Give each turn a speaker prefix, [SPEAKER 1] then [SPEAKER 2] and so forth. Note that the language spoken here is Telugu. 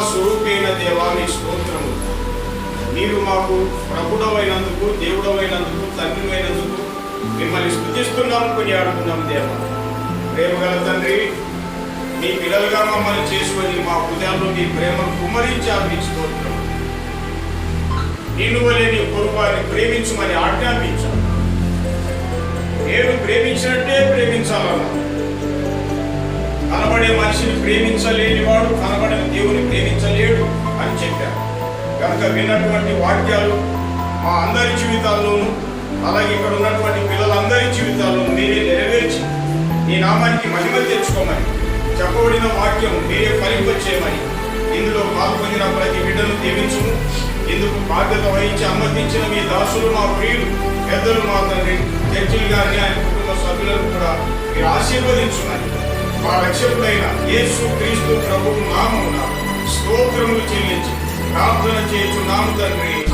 [SPEAKER 1] స్వరూపైన దేవా మీ స్తోత్రము. మీరు మాకు ప్రభుడమైనందుకు దేవుడమైనందుకు తండ్రిమైనందుకు మిమ్మల్ని స్థుతిస్తున్నాం కొని ఆడుకున్నాం దేవ. ప్రేమగల తండ్రి మీ పిల్లలుగా మమ్మల్ని చేసుకొని మా హృదయాల్లో మీ ప్రేమను కుమరించి మీ స్తోత్రం. నిన్ను వలె నీ పొరుగువారిని ప్రేమించమని ఆజ్ఞాపించాను నేను ప్రేమించినట్టే ప్రేమించాలన్నా. కనబడే మనిషిని ప్రేమించలేని వాడు కనబడిన దేవుని కనుక విన్నటువంటి వాక్యాలు మా అందరి జీవితాల్లోనూ అలాగే ఇక్కడ ఉన్నటువంటి పిల్లలందరి జీవితాల్లోనూ మీరే నెరవేర్చి ఈ నామానికి మహిమ తెచ్చుకోమని చెప్పబడిన వాక్యం మీరే ఫలింపచేయమని ఇందులో పాల్పొందిన ప్రతి బిడ్డను దీవించుము ఇందుకు బాధ్యత వహించి అనుమతించిన మీ దాసులు మా ప్రియులు పెద్దలు మా తండ్రి చర్చిలు గారిని ఆయన కుటుంబ సభ్యులను కూడా మీరు ఆశీర్వదించున్నారు మా రక్షకుడైన యేసు క్రీస్తు ప్రభు నామమున స్తోత్రములు చెల్లి ప్రార్థన చేయుచున్నాము తండ్రి.